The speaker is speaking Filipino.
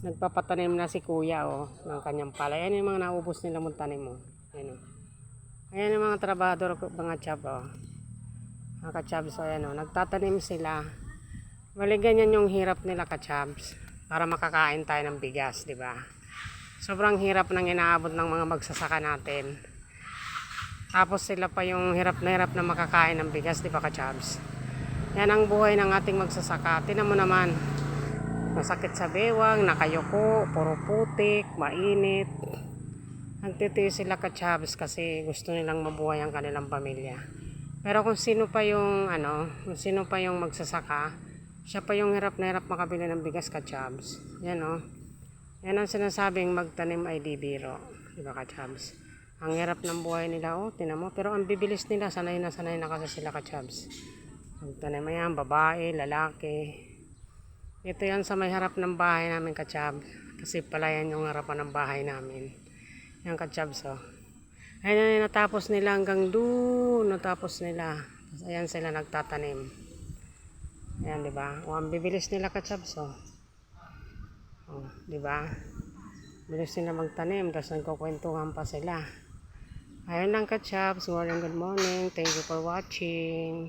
Nagpapatanim na si kuya oh, ng kanyang palay. Yan yung mga naubos nila mong tanim mo. Ayan oh. Ayan yung mga trabador mga chab oh. Mga kachabs, so ayan oh. Nagtatanim sila. Bali ganyan yung hirap nila kachabs. Para makakain tayo ng bigas, di ba? Sobrang hirap nang inaabot ng mga magsasaka natin. Tapos sila pa yung hirap na hirap na makakain ng bigas, di ba kachabs? Yan ang buhay ng ating magsasaka. Tinan mo naman, masakit sa bewang, nakayuko, puro putik, mainit. Nagtitiis sila kachabs kasi gusto nilang mabuhay ang kanilang pamilya. Pero kung sino pa yung ano, kung sino pa yung magsasaka, siya pa yung hirap na hirap makabili ng bigas kachabs. Yan oh. Yan ang sinasabing magtanim ay di biro. Di ba kachabs? Ang hirap ng buhay nila, oh, tinan mo. Pero ang bibilis nila, sanay na sanay na kasi sila kachabs. Magtanim ayan, babae, lalaki. Ito yan sa may harap ng bahay namin kachab. Kasi pala yan yung harapan ng bahay namin. Yan kachabs, oh. Ayan na natapos nila hanggang doon. Natapos nila. Tapos ayan sila nagtatanim. Ayan, di ba? O, ang bibilis nila kachabs, oh. Oh, di ba? Bilis nila magtanim, tapos nagkukwentuhan pa sila. Ayun lang kachabs. Morning, good morning. Thank you for watching.